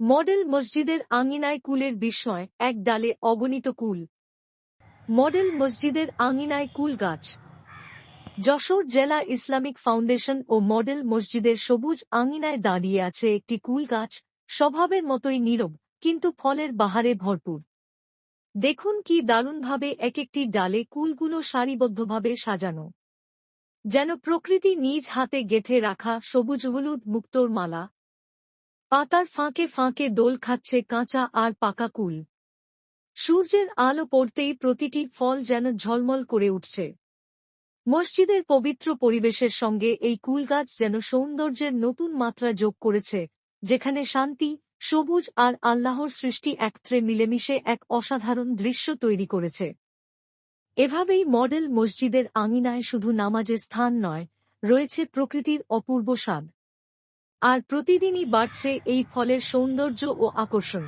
Model মসজিদের আঙিনায় কুলের বিস্ময় এক ডালে অগণিত কুল। মডেল মসজিদের আঙিনায় কুল গাছ। যশোর জেলা ইসলামিক ফাউন্ডেশন ও মডেল মসজিদের সবুজ আঙিনায় দাঁড়িয়ে আছে একটি কুল গাছ, স্বভাবের মতোই নীরব, কিন্তু ফলের বাহারে ভরপুর। দেখুন কি দারুণভাবে এক একটি ডালে কুলগুলো সারিবদ্ধভাবে সাজানো। যেন প্রকৃতি নিজ হাতে গেথে রাখা সবুজ হলুদ মুক্তোর মালা পাতার ফাঁকে ফাঁকে দোল খাচ্ছে কাঁচা আর পাকা কুল। সূর্যের আলো পড়তেই প্রতিটি ফল যেন ঝলমল করে উঠছে। মসজিদের পবিত্র পরিবেশের সঙ্গে এই কুলগাছ যেন সৌন্দর্যের নতুন মাত্রা যোগ করেছে, যেখানে শান্তি, সবুজ আর আল্লাহর সৃষ্টি একত্রে মিলেমিশে এক অসাধারণ দৃশ্য তৈরি করেছে। এভাবেই মডেল মসজিদের আঙিনায় শুধু নামাজের স্থান নয়, রয়েছে প্রকৃতির অপূর্ব স্বাদ। আর প্রতিদিনই বাড়ছে এই ফলের সৌন্দর্য ও আকর্ষণ।